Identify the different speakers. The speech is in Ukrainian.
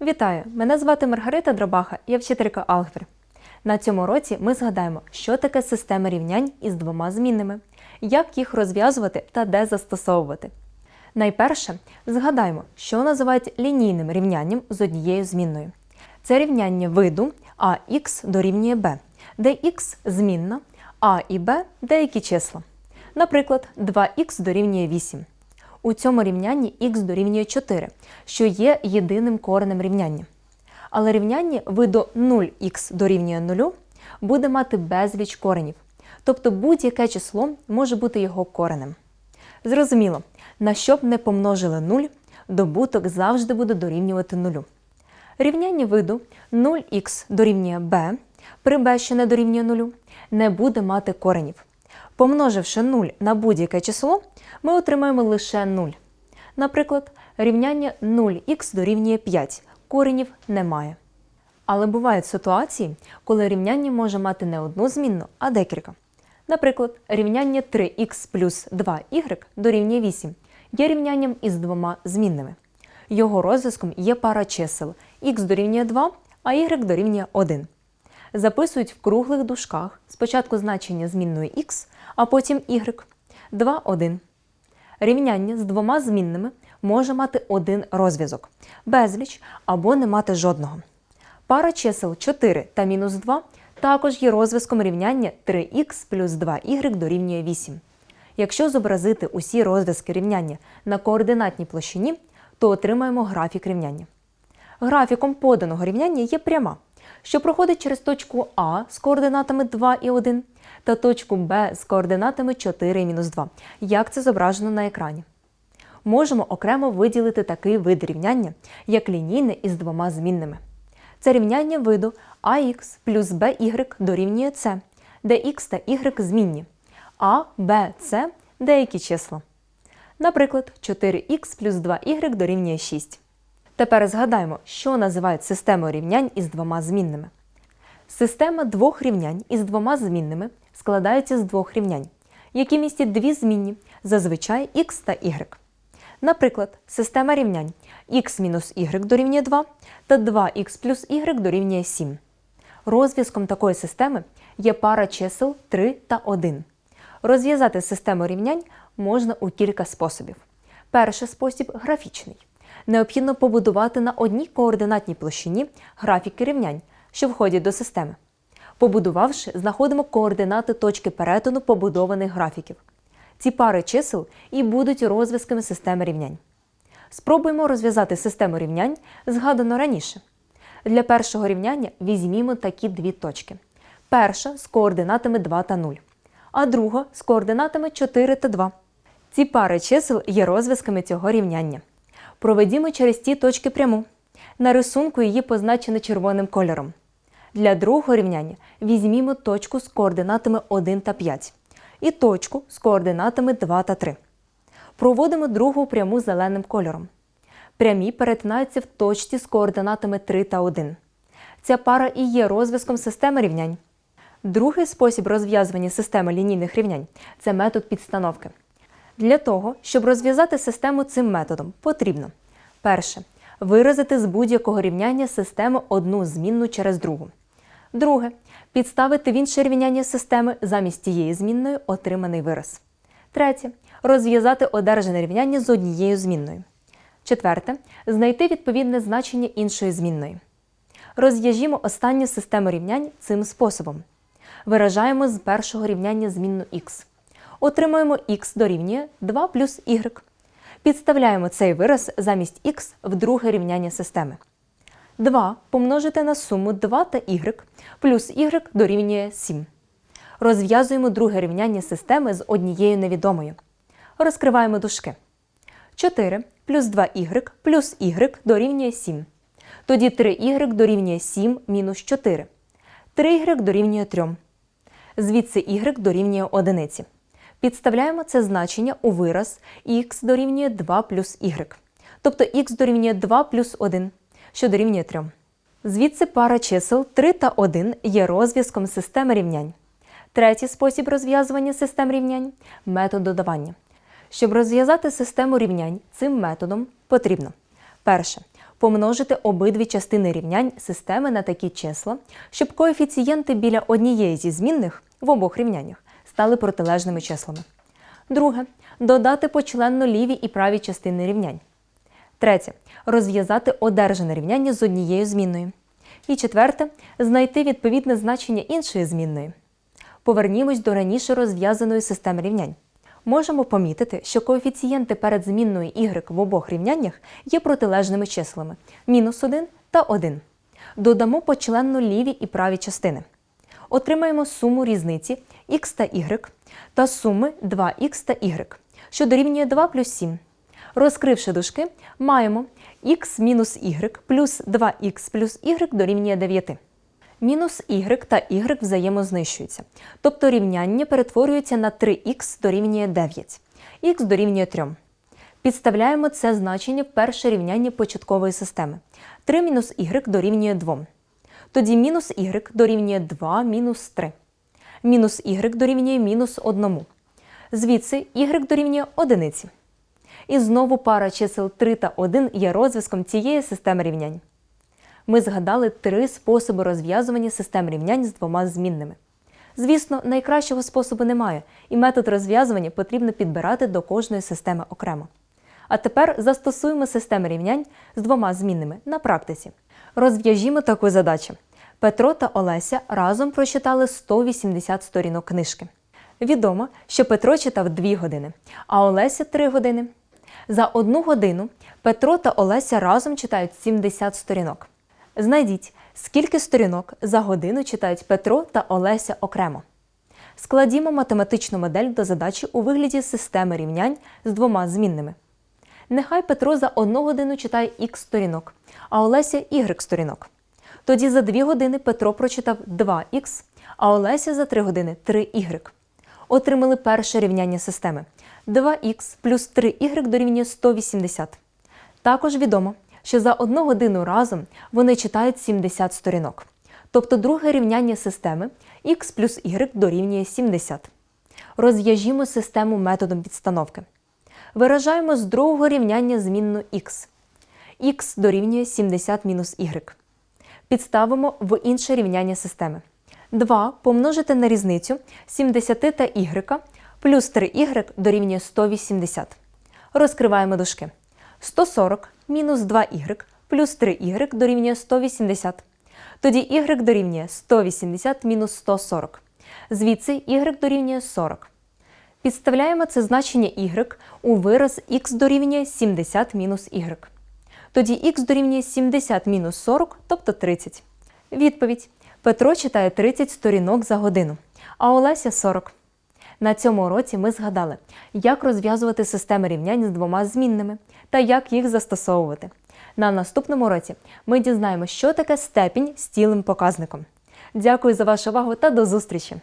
Speaker 1: Вітаю! Мене звати Маргарита Дробаха, я вчителька алгебри. На цьому році ми згадаємо, що таке система рівнянь із двома змінними, як їх розв'язувати та де застосовувати. Найперше згадаємо, що називають лінійним рівнянням з однією змінною. Це рівняння виду ax дорівнює b, де x змінна, а і b деякі числа. Наприклад, 2х дорівнює 8. У цьому рівнянні х дорівнює 4, що є єдиним коренем рівняння. Але рівняння виду 0х дорівнює 0 буде мати безліч коренів, тобто будь-яке число може бути його коренем. Зрозуміло, на що б не помножили 0, добуток завжди буде дорівнювати 0. Рівняння виду 0х дорівнює b при b, що не дорівнює 0, не буде мати коренів. Помноживши 0 на будь-яке число, ми отримаємо лише 0. Наприклад, рівняння 0х дорівнює 5, коренів немає. Але бувають ситуації, коли рівняння може мати не одну змінну, а декілька. Наприклад, рівняння 3х плюс 2y дорівнює 8 є рівнянням із двома змінними. Його розв'язком є пара чисел х дорівнює 2, а y дорівнює 1. Записують в круглих дужках спочатку значення змінної х, а потім y. 2, 1. Рівняння з двома змінними може мати один розв'язок, безліч або не мати жодного. Пара чисел 4 та мінус 2 також є розв'язком рівняння 3х плюс 2y дорівнює 8. Якщо зобразити усі розв'язки рівняння на координатній площині, то отримаємо графік рівняння. Графіком поданого рівняння є пряма, що проходить через точку А з координатами 2 і 1 та точку Б з координатами 4 і мінус 2, як це зображено на екрані. Можемо окремо виділити такий вид рівняння, як лінійне із двома змінними. Це рівняння виду ax плюс by дорівнює c, де x та y змінні, а, b, c – деякі числа. Наприклад, 4х плюс 2y дорівнює 6. Тепер згадаємо, що називають системою рівнянь із двома змінними. Система двох рівнянь із двома змінними складається з двох рівнянь, які містять дві змінні, зазвичай x та y. Наприклад, система рівнянь x-y дорівнює 2 та 2х плюс y дорівнює 7. Розв'язком такої системи є пара чисел 3 та 1. Розв'язати систему рівнянь можна у кілька способів. Перший спосіб графічний. Необхідно побудувати на одній координатній площині графіки рівнянь, що входять до системи. Побудувавши, знаходимо координати точки перетину побудованих графіків. Ці пари чисел і будуть розв'язками системи рівнянь. Спробуємо розв'язати систему рівнянь, згадано раніше. Для першого рівняння візьмімо такі дві точки. Перша з координатами 2 та 0, а друга з координатами 4 та 2. Ці пари чисел є розв'язками цього рівняння. Проведімо через ці точки пряму. На рисунку її позначено червоним кольором. Для другого рівняння візьмімо точку з координатами 1 та 5 і точку з координатами 2 та 3. Проводимо другу пряму зеленим кольором. Прямі перетинаються в точці з координатами 3 та 1. Ця пара і є розв'язком системи рівнянь. Другий спосіб розв'язування системи лінійних рівнянь це метод підстановки. Для того, щоб розв'язати систему цим методом, потрібно перше. Виразити з будь-якого рівняння системи одну змінну через другу. Друге. Підставити в інше рівняння системи замість тієї змінної отриманий вираз. Третє. Розв'язати одержане рівняння з однією змінною. Четверте. Знайти відповідне значення іншої змінної. Розв'яжімо останню систему рівнянь цим способом. Виражаємо з першого рівняння змінну х. Отримуємо х дорівнює 2 плюс y. Підставляємо цей вираз замість х в друге рівняння системи. 2 помножити на суму 2 та y плюс y дорівнює 7. Розв'язуємо друге рівняння системи з однією невідомою. Розкриваємо дужки. 4 плюс 2y плюс y дорівнює 7. Тоді 3y дорівнює 7 мінус 4. 3y дорівнює 3. Звідси y дорівнює 1. Підставляємо це значення у вираз х дорівнює 2 плюс y. Тобто х дорівнює 2 плюс 1, що дорівнює 3. Звідси пара чисел 3 та 1 є розв'язком системи рівнянь. Третій спосіб розв'язування систем рівнянь метод додавання. Щоб розв'язати систему рівнянь цим методом, потрібно перше. помножити обидві частини рівнянь системи на такі числа, щоб коефіцієнти біля однієї зі змінних в обох рівняннях стали протилежними числами. Друге додати почленно ліві і праві частини рівнянь. Третє розв'язати одержане рівняння з однією змінною. І четверте знайти відповідне значення іншої змінної. Повернімось до раніше розв'язаної системи рівнянь. Можемо помітити, що коефіцієнти перед змінною y в обох рівняннях є протилежними числами мінус 1 та 1. Додамо почленно ліві і праві частини. Отримаємо суму різниці x та y та суми 2x та y, що дорівнює 2 плюс 7. Розкривши дужки, маємо x мінус y плюс 2x плюс y дорівнює 9. Мінус y та y взаємознищуються, тобто рівняння перетворюється на 3х дорівнює 9, х дорівнює 3. Підставляємо це значення в перше рівняння початкової системи. 3 мінус y дорівнює 2. Тоді мінус y дорівнює 2 мінус 3. Мінус y дорівнює мінус 1. Звідси y дорівнює 1. І знову пара чисел 3 та 1 є розв'язком цієї системи рівнянь. Ми згадали три способи розв'язування систем рівнянь з двома змінними. Звісно, найкращого способу немає, і метод розв'язування потрібно підбирати до кожної системи окремо. А тепер застосуємо системи рівнянь з двома змінними на практиці. Розв'яжімо таку задачу. Петро та Олеся разом прочитали 180 сторінок книжки. Відомо, що Петро читав 2 години, а Олеся 3 години. За одну годину Петро та Олеся разом читають 70 сторінок. Знайдіть, скільки сторінок за годину читають Петро та Олеся окремо. Складімо математичну модель до задачі у вигляді системи рівнянь з двома змінними. Нехай Петро за одну годину читає х сторінок, а Олеся y сторінок. Тоді за 2 години Петро прочитав 2х, а Олеся за 3 години 3y. Отримали перше рівняння системи. 2х плюс 3y дорівнює 180. Також відомо, що за одну годину разом вони читають 70 сторінок. Тобто друге рівняння системи х плюс y дорівнює 70. Розв'яжімо систему методом підстановки. Виражаємо з другого рівняння змінну х. х дорівнює 70 мінус y. Підставимо в інше рівняння системи. 2 помножити на різницю 70 та y плюс 3y дорівнює 180. Розкриваємо дужки. 140 мінус 2y плюс 3y дорівнює 180. Тоді y дорівнює 180 мінус 140. Звідси y дорівнює 40. Підставляємо це значення y у вираз x дорівнює 70 мінус y. Тоді x дорівнює 70 мінус 40, тобто 30. Відповідь. Петро читає 30 сторінок за годину, а Олеся 40. На цьому уроці ми згадали, як розв'язувати системи рівнянь з двома змінними та як їх застосовувати. На наступному уроці ми дізнаємося, що таке степінь з цілим показником. Дякую за вашу увагу та до зустрічі!